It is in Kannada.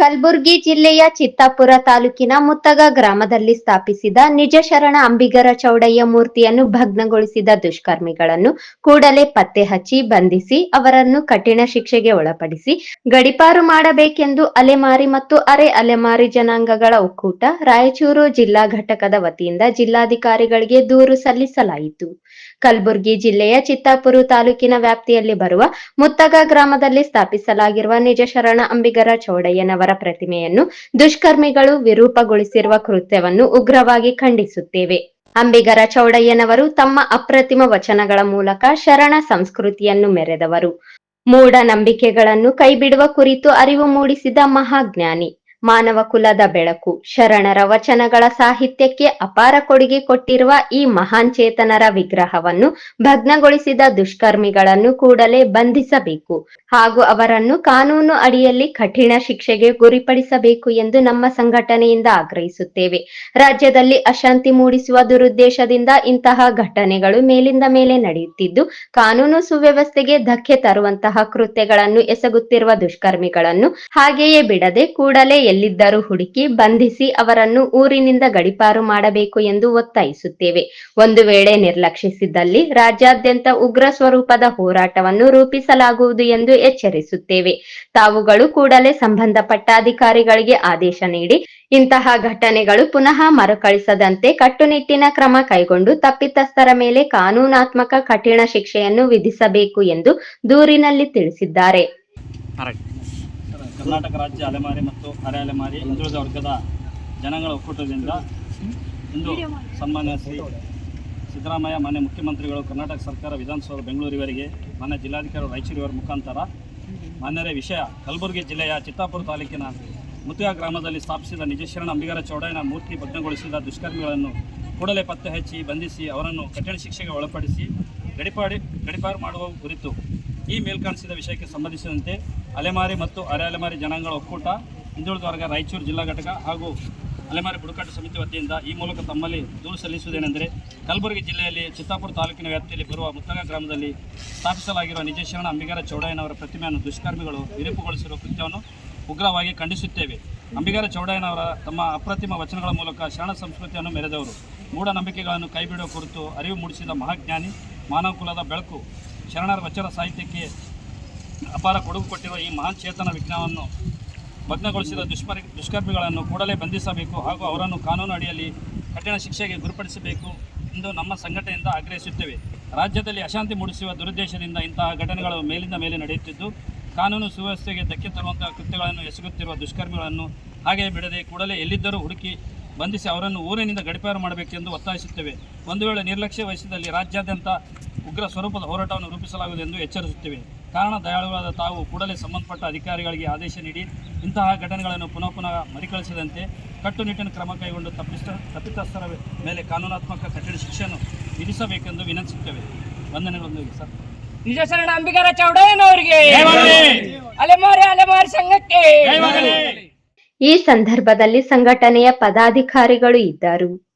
ಕಲಬುರಗಿ ಜಿಲ್ಲೆಯ ಚಿತ್ತಾಪುರ ತಾಲೂಕಿನ ಮುತ್ತಗ ಗ್ರಾಮದಲ್ಲಿ ಸ್ಥಾಪಿಸಿದ ನಿಜಶರಣ ಅಂಬಿಗರ ಚೌಡಯ್ಯ ಮೂರ್ತಿಯನ್ನು ಭಗ್ನಗೊಳಿಸಿದ ದುಷ್ಕರ್ಮಿಗಳನ್ನು ಕೂಡಲೇ ಪತ್ತೆ ಹಚ್ಚಿ ಬಂಧಿಸಿ ಅವರನ್ನು ಕಠಿಣ ಶಿಕ್ಷೆಗೆ ಒಳಪಡಿಸಿ ಗಡಿಪಾರು ಮಾಡಬೇಕೆಂದು ಅಲೆಮಾರಿ ಮತ್ತು ಅರೆ ಅಲೆಮಾರಿ ಜನಾಂಗಗಳ ಒಕ್ಕೂಟ ರಾಯಚೂರು ಜಿಲ್ಲಾ ಘಟಕದ ವತಿಯಿಂದ ಜಿಲ್ಲಾಧಿಕಾರಿಗಳಿಗೆ ದೂರು ಸಲ್ಲಿಸಲಾಯಿತು. ಕಲಬುರಗಿ ಜಿಲ್ಲೆಯ ಚಿತ್ತಾಪುರ ತಾಲೂಕಿನ ವ್ಯಾಪ್ತಿಯಲ್ಲಿ ಬರುವ ಮುತ್ತಗ ಗ್ರಾಮದಲ್ಲಿ ಸ್ಥಾಪಿಸಲಾಗಿರುವ ನಿಜ ಶರಣ ಅಂಬಿಗರ ಚೌಡಯ್ಯನವರ ಪ್ರತಿಮೆಯನ್ನು ದುಷ್ಕರ್ಮಿಗಳು ವಿರೂಪಗೊಳಿಸಿರುವ ಕೃತ್ಯವನ್ನು ಉಗ್ರವಾಗಿ ಖಂಡಿಸುತ್ತೇವೆ. ಅಂಬಿಗರ ಚೌಡಯ್ಯನವರು ತಮ್ಮ ಅಪ್ರತಿಮ ವಚನಗಳ ಮೂಲಕ ಶರಣ ಸಂಸ್ಕೃತಿಯನ್ನು ಮೆರೆದವರು. ಮೂಢನಂಬಿಕೆಗಳನ್ನು ಕೈಬಿಡುವ ಕುರಿತು ಅರಿವು ಮೂಡಿಸಿದ ಮಹಾಜ್ಞಾನಿ. ಮಾನವ ಕುಲದ ಬೆಳಕು, ಶರಣರ ವಚನಗಳ ಸಾಹಿತ್ಯಕ್ಕೆ ಅಪಾರ ಕೊಡುಗೆ ಕೊಟ್ಟಿರುವ ಈ ಮಹಾನ್ ಚೇತನರ ವಿಗ್ರಹವನ್ನು ಭಗ್ನಗೊಳಿಸಿದ ದುಷ್ಕರ್ಮಿಗಳನ್ನು ಕೂಡಲೇ ಬಂಧಿಸಬೇಕು ಹಾಗೂ ಅವರನ್ನು ಕಾನೂನು ಅಡಿಯಲ್ಲಿ ಕಠಿಣ ಶಿಕ್ಷೆಗೆ ಗುರಿಪಡಿಸಬೇಕು ಎಂದು ನಮ್ಮ ಸಂಘಟನೆಯಿಂದ ಆಗ್ರಹಿಸುತ್ತೇವೆ. ರಾಜ್ಯದಲ್ಲಿ ಅಶಾಂತಿ ಮೂಡಿಸುವ ದುರುದ್ದೇಶದಿಂದ ಇಂತಹ ಘಟನೆಗಳು ಮೇಲಿಂದ ಮೇಲೆ ನಡೆಯುತ್ತಿದ್ದು, ಕಾನೂನು ಸುವ್ಯವಸ್ಥೆಗೆ ಧಕ್ಕೆ ತರುವಂತಹ ಕೃತ್ಯಗಳನ್ನು ಎಸಗುತ್ತಿರುವ ದುಷ್ಕರ್ಮಿಗಳನ್ನು ಹಾಗೆಯೇ ಬಿಡದೆ ಕೂಡಲೇ ಎಲ್ಲಿದ್ದರೂ ಹುಡುಕಿ ಬಂಧಿಸಿ ಅವರನ್ನು ಊರಿನಿಂದ ಗಡಿಪಾರು ಮಾಡಬೇಕು ಎಂದು ಒತ್ತಾಯಿಸುತ್ತೇವೆ. ಒಂದು ವೇಳೆ ನಿರ್ಲಕ್ಷಿಸಿದ್ದಲ್ಲಿ ರಾಜ್ಯಾದ್ಯಂತ ಉಗ್ರ ಸ್ವರೂಪದ ಹೋರಾಟವನ್ನು ರೂಪಿಸಲಾಗುವುದು ಎಂದು ಎಚ್ಚರಿಸುತ್ತೇವೆ. ತಾವುಗಳು ಕೂಡಲೇ ಸಂಬಂಧಪಟ್ಟ ಅಧಿಕಾರಿಗಳಿಗೆ ಆದೇಶ ನೀಡಿ ಇಂತಹ ಘಟನೆಗಳು ಪುನಃ ಮರುಕಳಿಸದಂತೆ ಕಟ್ಟುನಿಟ್ಟಿನ ಕ್ರಮ ಕೈಗೊಂಡು ತಪ್ಪಿತಸ್ಥರ ಮೇಲೆ ಕಾನೂನಾತ್ಮಕ ಕಠಿಣ ಶಿಕ್ಷೆಯನ್ನು ವಿಧಿಸಬೇಕು ಎಂದು ದೂರಿನಲ್ಲಿ ತಿಳಿಸಿದ್ದಾರೆ. ಕರ್ನಾಟಕ ರಾಜ್ಯ ಅಲೆಮಾರಿ ಮತ್ತು ಅರೆ ಅಲೆಮಾರಿ ಹಿಂದುಳಿದ ವರ್ಗದ ಜನಗಳ ಒಕ್ಕೂಟದಿಂದ ಇಂದು ಸನ್ಮಾನ್ಯ ಶ್ರೀ ಸಿದ್ದರಾಮಯ್ಯ ಮಾನ್ಯ ಮುಖ್ಯಮಂತ್ರಿಗಳು ಕರ್ನಾಟಕ ಸರ್ಕಾರ ವಿಧಾನಸೌಧ ಬೆಂಗಳೂರಿವರಿಗೆ ಮಾನ್ಯ ಜಿಲ್ಲಾಧಿಕಾರಿ ರಾಯಚೂರಿವರ ಮುಖಾಂತರ ಮಾನ್ಯರೇ ವಿಷಯ ಕಲಬುರಗಿ ಜಿಲ್ಲೆಯ ಚಿತ್ತಾಪುರ ತಾಲೂಕಿನ ಮುತಿಯ ಗ್ರಾಮದಲ್ಲಿ ಸ್ಥಾಪಿಸಿದ ನಿಜಶರಣ ಅಂಬಿಗರ ಚೌಡಯ್ಯನ ಮೂರ್ತಿ ಭಗ್ನಗೊಳಿಸಿದ ದುಷ್ಕರ್ಮಿಗಳನ್ನು ಕೂಡಲೇ ಪತ್ತೆ ಹಚ್ಚಿ ಬಂಧಿಸಿ ಅವರನ್ನು ಕಠಿಣ ಶಿಕ್ಷೆಗೆ ಒಳಪಡಿಸಿ ಗಡಿಪಾಡಿ ಗಡಿಪಾರು ಮಾಡುವ ಕುರಿತು ಈ ಮೇಲ್ಕಾಣಿಸಿದ ವಿಷಯಕ್ಕೆ ಸಂಬಂಧಿಸಿದಂತೆ ಅಲೆಮಾರಿ ಮತ್ತು ಅರೆ ಅಲೆಮಾರಿ ಜನಾಂಗಗಳ ಒಕ್ಕೂಟ, ಹಿಂದುಳಿದ ವರ್ಗ, ರಾಯಚೂರು ಜಿಲ್ಲಾ ಘಟಕ ಹಾಗೂ ಅಲೆಮಾರಿ ಬುಡಕಟ್ಟು ಸಮಿತಿ ವತಿಯಿಂದ ಈ ಮೂಲಕ ತಮ್ಮಲ್ಲಿ ದೂರು ಸಲ್ಲಿಸುವುದೇನೆಂದರೆ ಕಲಬುರಗಿ ಜಿಲ್ಲೆಯಲ್ಲಿ ಚಿತ್ತಾಪುರ ತಾಲೂಕಿನ ವ್ಯಾಪ್ತಿಯಲ್ಲಿ ಬರುವ ಮುತ್ತಗ ಗ್ರಾಮದಲ್ಲಿ ಸ್ಥಾಪಿಸಲಾಗಿರುವ ನಿಜಶರಣ ಅಂಬಿಗಾರ ಚೌಡಯ್ಯನವರ ಪ್ರತಿಮೆಯನ್ನು ದುಷ್ಕರ್ಮಿಗಳು ವಿರೂಪುಗೊಳಿಸಿರುವ ಕೃತ್ಯವನ್ನು ಉಗ್ರವಾಗಿ ಖಂಡಿಸುತ್ತೇವೆ. ಅಂಬಿಗಾರ ಚೌಡಯ್ಯನವರ ತಮ್ಮ ಅಪ್ರತಿಮ ವಚನಗಳ ಮೂಲಕ ಶರಣ ಸಂಸ್ಕೃತಿಯನ್ನು ಮೆರೆದವರು. ಮೂಢನಂಬಿಕೆಗಳನ್ನು ಕೈಬಿಡುವ ಕುರಿತು ಅರಿವು ಮೂಡಿಸಿದ ಮಹಾಜ್ಞಾನಿ ಮಾನವ ಕುಲದ ಬೆಳಕು ಶರಣರ ವಚನ ಸಾಹಿತ್ಯಕ್ಕೆ ಅಪಾರ ಕೊಡುಗೆ ಕೊಟ್ಟಿರುವ ಈ ಮಹಾನ್ ಚೇತನ ವಿಜ್ಞಾನವನ್ನು ಭಗ್ನಗೊಳಿಸಿದ ದುಷ್ಪರಿ ದುಷ್ಕರ್ಮಿಗಳನ್ನು ಕೂಡಲೇ ಬಂಧಿಸಬೇಕು ಹಾಗೂ ಅವರನ್ನು ಕಾನೂನು ಅಡಿಯಲ್ಲಿ ಕಠಿಣ ಶಿಕ್ಷೆಗೆ ಗುರಿಪಡಿಸಬೇಕು ಎಂದು ನಮ್ಮ ಸಂಘಟನೆಯಿಂದ ಆಗ್ರಹಿಸುತ್ತೇವೆ. ರಾಜ್ಯದಲ್ಲಿ ಅಶಾಂತಿ ಮೂಡಿಸುವ ದುರುದ್ದೇಶದಿಂದ ಇಂತಹ ಘಟನೆಗಳು ಮೇಲಿಂದ ಮೇಲೆ ನಡೆಯುತ್ತಿದ್ದು, ಕಾನೂನು ಸುವ್ಯವಸ್ಥೆಗೆ ಧಕ್ಕೆ ತರುವಂತಹ ಕೃತ್ಯಗಳನ್ನು ಎಸಗುತ್ತಿರುವ ದುಷ್ಕರ್ಮಿಗಳನ್ನು ಹಾಗೆಯೇ ಬಿಡದೆ ಕೂಡಲೇ ಎಲ್ಲಿದ್ದರೂ ಹುಡುಕಿ ಬಂಧಿಸಿ ಅವರನ್ನು ಊರಿನಿಂದ ಗಡಿಪಾರು ಮಾಡಬೇಕೆಂದು ಒತ್ತಾಯಿಸುತ್ತೇವೆ. ಒಂದು ವೇಳೆ ನಿರ್ಲಕ್ಷ್ಯ ವಹಿಸಿದಲ್ಲಿ ರಾಜ್ಯಾದ್ಯಂತ ಉಗ್ರ ಸ್ವರೂಪದ ಹೋರಾಟವನ್ನು ರೂಪಿಸಲಾಗುವುದು ಎಂದು ಎಚ್ಚರಿಸುತ್ತೇವೆ. ಕಾರಣ ದಯಾಳುಗಳಾದ ತಾವು ಕೂಡಲೇ ಸಂಬಂಧಪಟ್ಟ ಅಧಿಕಾರಿಗಳಿಗೆ ಆದೇಶ ನೀಡಿ ಇಂತಹ ಘಟನೆಗಳನ್ನು ಪುನಃ ಪುನಃ ಮರುಕಳಿಸದಂತೆ ಕಟ್ಟುನಿಟ್ಟಿನ ಕ್ರಮ ಕೈಗೊಂಡು ತಪ್ಪಿಸ್ತ ತಪ್ಪಿತಸ್ಥರ ಮೇಲೆ ಕಾನೂನಾತ್ಮಕ ಕಠಿಣ ಶಿಕ್ಷೆಯನ್ನು ವಿಧಿಸಬೇಕೆಂದು ವಿನಂತಿಸುತ್ತೇವೆ. ವಂದನೆಗಳೊಂದಿಗೆ ಸರ್. ನಿಜಶರಣ ಅಂಬಿಗರ ಚೌಡಯ್ಯನವರಿಗೆ. ಅಲೆಮಾರಿ ಅಲೆಮಾರಿ ಸಂಘಕ್ಕೆ. ಈ ಸಂದರ್ಭದಲ್ಲಿ ಸಂಘಟನೆಯ ಪದಾಧಿಕಾರಿಗಳು ಇದ್ದರು.